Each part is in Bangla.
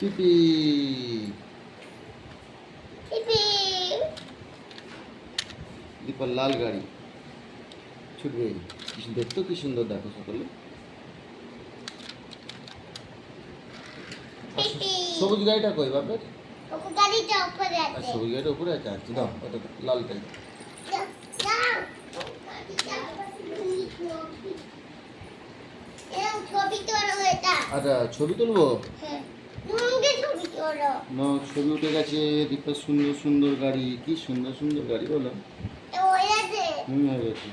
পিপি দীপার লাল গাড়ি। ছুটবে। কি সুন্দর- দেখতেও কি সুন্দর দেখো সকলে। সবুজ গাড়িটা কই বাপের? সবুজ গাড়িটা উপরে আছে। আচ্ছা দাও ওটা তোলো এটা। আচ্ছা ছবি তুলবো? হ্যাঁ। ছবি উঠে গেছে দীপার সুন্দর সুন্দর গাড়ি। কি সুন্দর সুন্দর গাড়ি বলো? হুম হয়ে গেছে।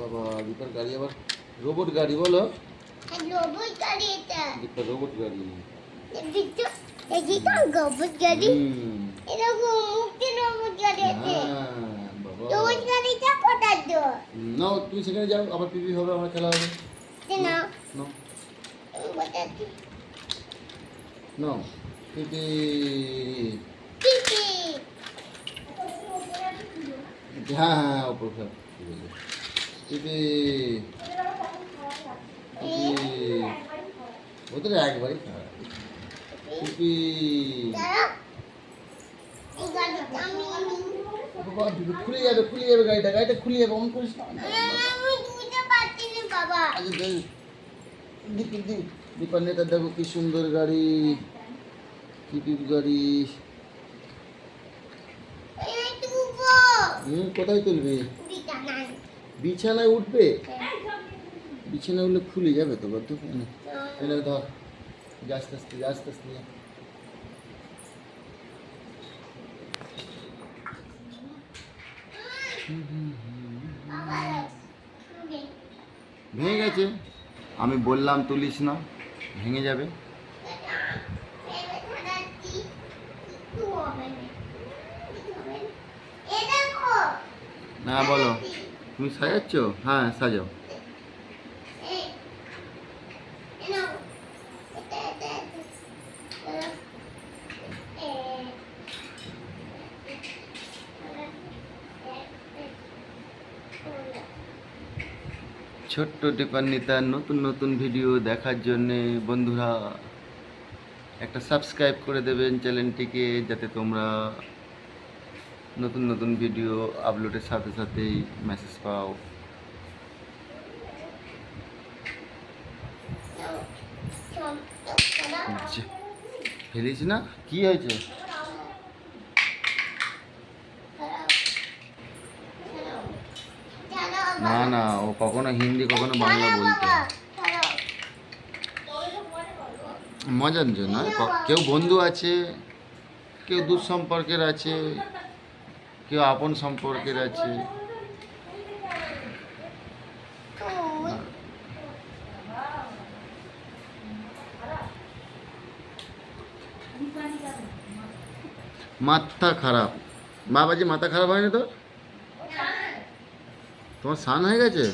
বাবা দীপার গাড়ি আবার রোবট গাড়ি বলো? রোবট গাড়ি এটা। দীপার রোবট গাড়ি। রোবট গাড়ি। এরকম মুখে রোবট গাড়ি আছে। হ্যাঁ, বাবা রোবট গাড়িটা কোথায় তো? না তুমি সেখানে যাও আবার পিপি হবে আমার খেলা হবে। না নাও। নাও। পিপি। হ্যাঁ হ্যাঁ হ্যাঁ ওপর পিপি। ওদের একবারই খারাপ পিপি। দেখ কি সুন্দর গাড়ি। গাড়ি। কোথায় তুলবি? বিছানায় উঠবে? বিছানায় উঠলে খুলে যাবে তো বদ্ধ ধর। আস্তে আস্তে আস্তে আস্তে ভেঙে গেছে। আমি বললাম তুলিস না ভেঙে যাবে। না বলো। তুমি সাজাচ্ছ? হ্যাঁ সাজাও। ছোট্ট টিপান্নিতার নতুন নতুন ভিডিও দেখার জন্যে বন্ধুরা একটা সাবস্ক্রাইব করে দেবেন চ্যানেলটিকে যাতে তোমরা নতুন নতুন ভিডিও আপলোডের সাথে সাথেই মেসেজ পাও। ফেলিস না? কি হয়েছে? না না, ও কখনো হিন্দি, কখনো বাংলা বলতে। মজার জন্য কেউ বন্ধু আছে, কেউ দূর সম্পর্কের আছে, কেউ আপন সম্পর্কের আছে। মাথা খারাপ। বাবাজি, মাথা খারাপ হয়নি তো তোমার স্নান হয়ে গেছে?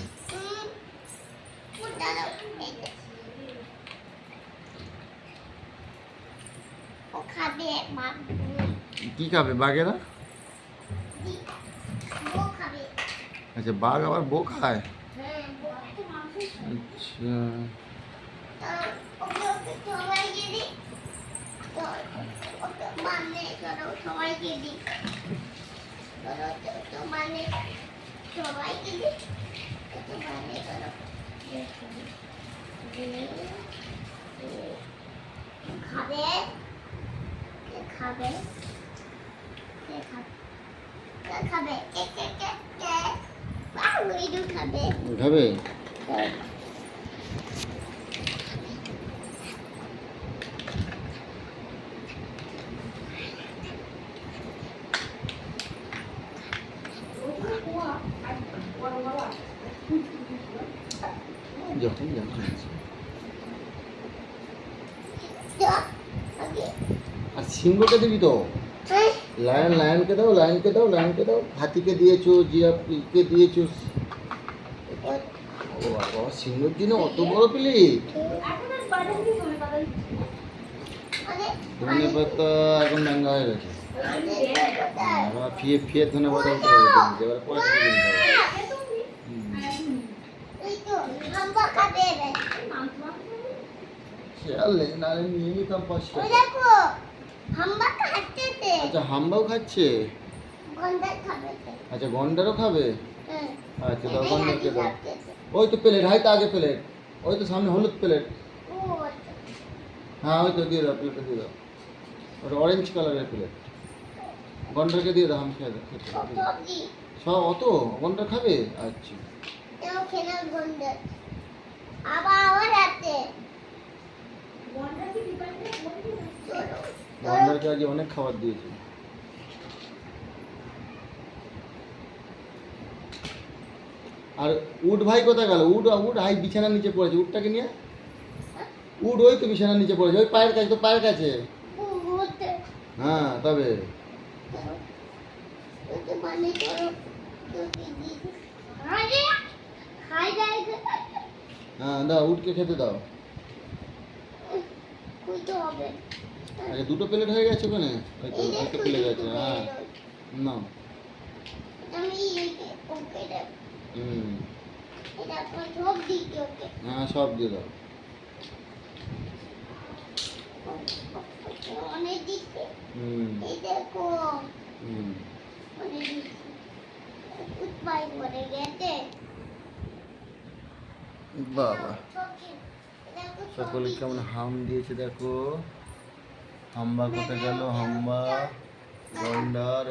কি খাবে বাঘেরা? আচ্ছা বাঘ আবার বউ খায়? আচ্ছা। সবাইকে দি তো ওকে মানে খাবে? কে খাবে কে খাবে। খাবে কে কে কে কে বাহ ওইটু খাবে খাবে যখন যখন আর সিংহকে দিবি তো? লায়ন লায়নকে দাও লায়নকে দাও লায়নকে দাও। হাতিকে দিয়েছ জিরাফকে দিয়েছ। ও বাবা, সিংহের দিনে অত বড় প্লেট ধনে পাতা এখন ম্যাঙ্গা হয়ে গেছে। ফিয়ে ফিয়ে ধনে দিয়েছে এবার পয়সা কিনতে হবে হুম। এই তো হাম্বা খাবে রে খেয়াল নেই নাহলে নিয়ে নিতাম পাঁচ দেখো হাম্বা খাচ্ছে আচ্ছা হাম্বাও খাচ্ছে। আচ্ছা গন্ডারও খাবে? হ্যাঁ। আচ্ছা দাও গন্ডারকে দাও ওই তো প্লেট হাই তো আগে প্লেট। ওই তো সামনে হলুদ প্লেট। আচ্ছা। হ্যাঁ ওই তো দিয়ে দাও প্লেটে দিয়ে দাও। ওটা অরেঞ্জ কালারের প্লেট। গন্ডারকে দিয়ে দাও আমি খেয়ে দাও? সব অত? গন্ডার খাবে? আচ্ছা। আবার চলো। অনেক খাবার দিয়েছি। আর উড ভাই কোথায় গেল? উড উড হাই বিছানার নিচে পড়েছে। উডটাকে নিয়ে? উড ওই তো বিছানার নিচে পড়েছে। ওই পায়ের কাছে তো পায়ের কাছে। হ্যাঁ তবে। চলো। ওতে হ্যাঁ দাও উডকে খেতে দাও খুলতে হবে। আচ্ছা দুটো প্লেট হয়ে গেছে ওখানে ওই তো এই যে একটা খুলতে প্লেট আছে খুলতে হ্যাঁ এলো। না আমি একে ওকে দেব। হুম এটা আপনার সব দিকে ওকে। হ্যাঁ সব দিয়ে দাও ওকে অনেক দিকে। হুম এই দেখো হুম অনেক দিকে। উৎপাই করে গেছে বাবা। সকলে কেমন হাম দিয়েছে দেখো। হাম্বা কোথায় গেল? হাম্বা গন্ডার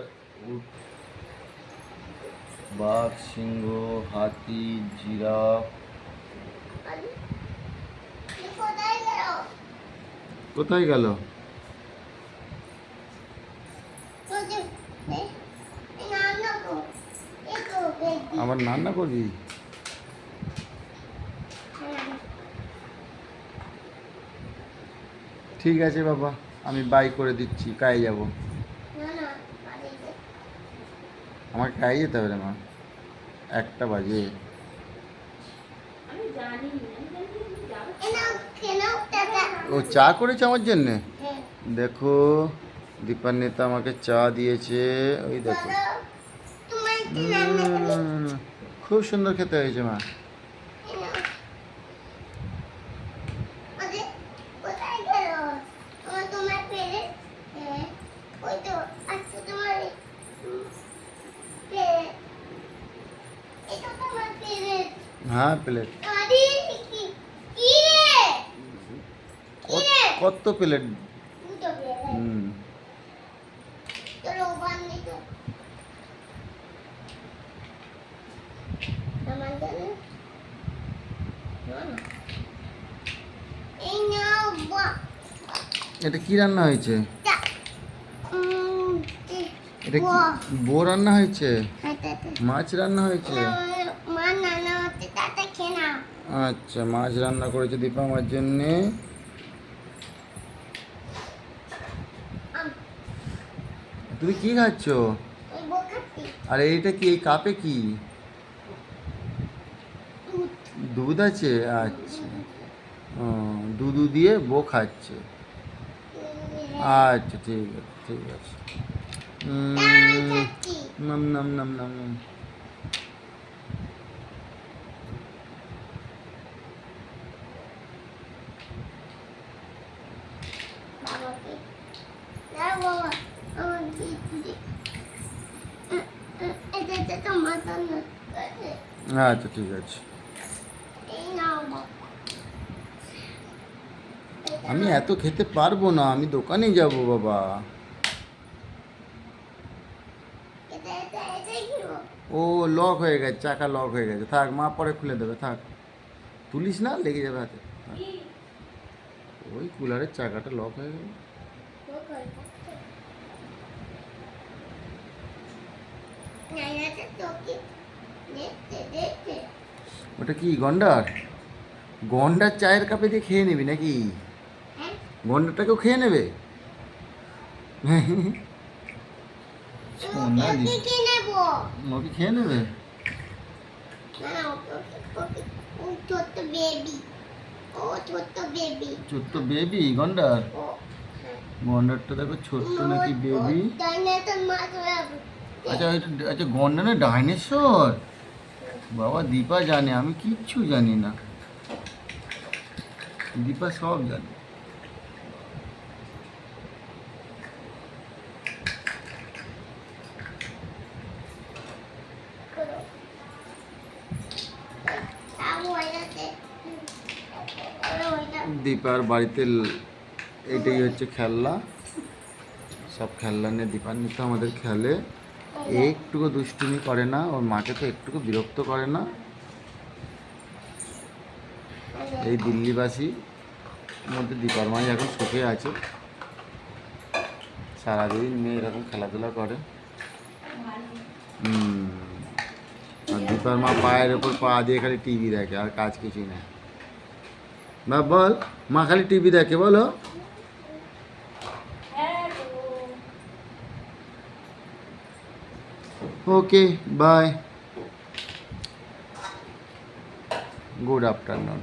উট বাঘ সিংহ হাতি জিরাফ। কোথায় গেল? আমার রান্না করবি হ্যাঁ। ঠিক আছে বাবা আমি বাই করে দিচ্ছি কায়ে যাব না না আমাকে কায়ে যেতে হবে রে মা একটা বাজে। ও চা করেছে আমার জন্যে হ্যাঁ, দেখো দীপার নেতা আমাকে চা দিয়েছে ওই দেখো খুব সুন্দর খেতে হয়েছে মা এ নাও। আরে, কোথায় গেল? আমার তোমার পেরে হ্যাঁ, ওই তো আচ্ছা তোমার উম, পেরে এটা তোমার পেরে হ্যাঁ প্লেট কত প্লেট হুম। এটা কি রান্না হয়েছে? এটা কি। বো রান্না হয়েছে? হাতে মাছ রান্না হয়েছে? আচ্ছা মাছ রান্না করেছে দীপা আমার জন্যে। তুমি কি খাচ্ছ? আর এইটা কি এই কাপে কি? দুধ আছে? আচ্ছা। দুধু দিয়ে বো খাচ্ছে। আচ্ছা ঠিক আছে ঠিক আছে। নাম নাম নাম নাম নাম বাবাকে দাও বাবা আমার দিদি এটা এটা তোমার জন্য আচ্ছা ঠিক আছে। আমি এত খেতে পারব না, আমি দোকানে যাব, বাবা। ও লক হয়ে গেছে, চাকা লক হয়ে গেছে। থাক, মা পরে খুলে দেবে, থাক। তুলিস না, লেগে যাবে হাতে। ওই কুলারের চাকাটা লক হয়ে গেল। তোকে দেখতে দেখতে ওটা কি গন্ডার? গন্ডার চায়ের কাপে দিয়ে খেয়ে নিবি নাকি? হ্যাঁ গন্ডারটাকেও খেয়ে নেবে? ওকে খেয়ে নেবে? ছোট্ট বেবি। ও ছোট্ট বেবি। ছোট্ট বেবি গন্ডার? গন্ডারটা দেখো ছোট্ট নাকি বেবি? আচ্ছা আচ্ছা গন্ডার না ডাইনোসর? বাবা, দীপা জানে, আমি কিচ্ছু জানি না। দীপা সব জানে। দীপার বাড়িতে এটাই হচ্ছে খেলনা। সব খেলনা নিয়ে দীপার নিতে আমাদের খেলে। একটুকু দুষ্টুমি করে না, ওর মাকে তো একটুকু বিরক্ত করে না। এই দিল্লিবাসী মধ্যে দীপার মাই এখন সুখে আছে। সারাদিন মেয়ে এরকম খেলাধুলা করে। আর দীপার মা পায়ের ওপর পা দিয়ে খালি টিভি দেখে, আর কাজ কিছুই না বা বল, মা খালি টিভি দেখে, বলো। Okay bye good afternoon